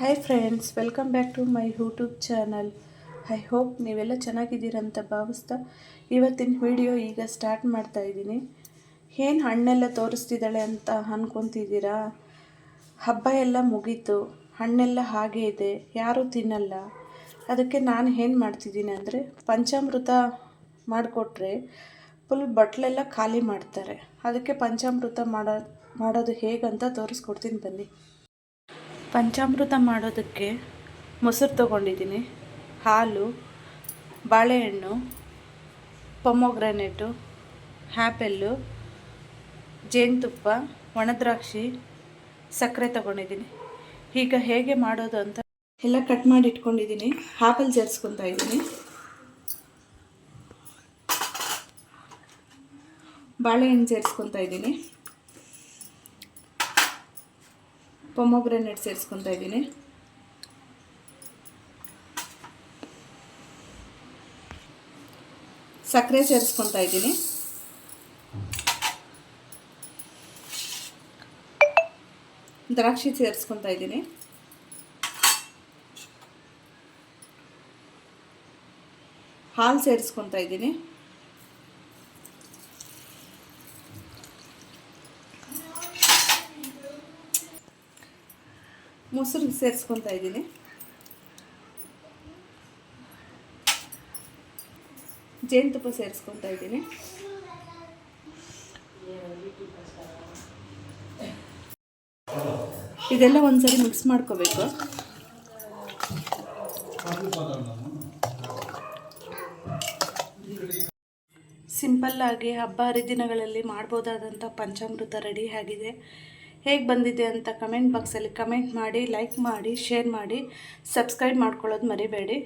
Hi friends welcome back to my YouTube channel I hope ನೀವೆಲ್ಲ ಚೆನ್ನಾಗಿದ್ದೀರಂತ ಭಾವಿಸ್ತಾ ಇವತ್ತಿನ ವಿಡಿಯೋ ಈಗ ಸ್ಟಾರ್ಟ್ ಮಾಡ್ತಾ ಇದ್ದೀನಿ. ಏನು ಹಣ್ಣೆಲ್ಲ ತೋರಿಸ್ತಿದ್ದಾಳೆ ಅಂತ ಅನ್ಕೊತಿದ್ದೀರಾ? ಹಬ್ಬ ಎಲ್ಲ ಮುಗೀತು, ಹಣ್ಣೆಲ್ಲ ಹಾಗೆ ಇದೆ, ಯಾರೂ ತಿನ್ನಲ್ಲ. ಅದಕ್ಕೆ ನಾನು ಏನು ಮಾಡ್ತಿದ್ದೀನಿ ಅಂದರೆ ಪಂಚಾಮೃತ ಮಾಡಿಕೊಟ್ರೆ ಫುಲ್ ಬಟ್ಲೆಲ್ಲ ಖಾಲಿ ಮಾಡ್ತಾರೆ. ಅದಕ್ಕೆ ಪಂಚಾಮೃತ ಮಾಡೋ ಮಾಡೋದು ಹೇಗಂತ ತೋರಿಸ್ಕೊಡ್ತೀನಿ ಬನ್ನಿ. ಪಂಚಾಮೃತ ಮಾಡೋದಕ್ಕೆ ಮೊಸರು ತಗೊಂಡಿದ್ದೀನಿ. ಹಾಲು, ಬಾಳೆಹಣ್ಣು, ಪೊಮೊಗ್ರಾನೇಟು, ಆ್ಯಪಲ್ಲು, ಜೇನುತುಪ್ಪ, ಒಣದ್ರಾಕ್ಷಿ, ಸಕ್ಕರೆ ತೊಗೊಂಡಿದ್ದೀನಿ. ಈಗ ಹೇಗೆ ಮಾಡೋದು ಅಂತ ಎಲ್ಲ ಕಟ್ ಮಾಡಿ ಇಟ್ಕೊಂಡಿದ್ದೀನಿ. ಆಪಲ್ ಸೇರಿಸ್ಕೊತಾ ಇದ್ದೀನಿ. ಬಾಳೆಹಣ್ಣು ಸೇರಿಸ್ಕೊತಾ ಇದ್ದೀನಿ. ಪೊಮೊಗ್ರೆನೇಟ್ ಸೇರಿಸ್ಕೊತಾ ಇದ್ದೀನಿ. ಸಕ್ಕರೆ ಸೇರಿಸ್ಕೊತಾ ಇದ್ದೀನಿ. ದ್ರಾಕ್ಷಿ ಸೇರಿಸ್ಕೊತಾ ಇದ್ದೀನಿ. ಹಾಲು ಸೇರಿಸ್ಕೊತಾ ಇದ್ದೀನಿ. ಮೊಸರು ಸೇರಿಸ್ಕೊತಾ ಇದ್ದೀನಿ. ಜೇನುತುಪ್ಪ ಸೇರಿಸ್ಕೊತಾ ಇದ್ದೀನಿ. ಇದೆಲ್ಲ ಒಂದ್ಸರಿ ಮಿಕ್ಸ್ ಮಾಡ್ಕೋಬೇಕು. ಸಿಂಪಲ್ಲಾಗಿ ಹಬ್ಬ ಹರಿದಿನಗಳಲ್ಲಿ ಮಾಡ್ಬೋದಾದಂಥ ಪಂಚಾಮೃತ ರೆಡಿ ಆಗಿದೆ. ಹೇಗೆ ಬಂದಿದೆ ಅಂತ ಕಮೆಂಟ್ ಬಾಕ್ಸಲ್ಲಿ ಕಮೆಂಟ್ ಮಾಡಿ ಲೈಕ್ ಮಾಡಿ ಶೇರ್ ಮಾಡಿ ಸಬ್ಸ್ಕ್ರೈಬ್ ಮಾಡ್ಕೊಳ್ಳೋದು ಮರಿಬೇಡಿ.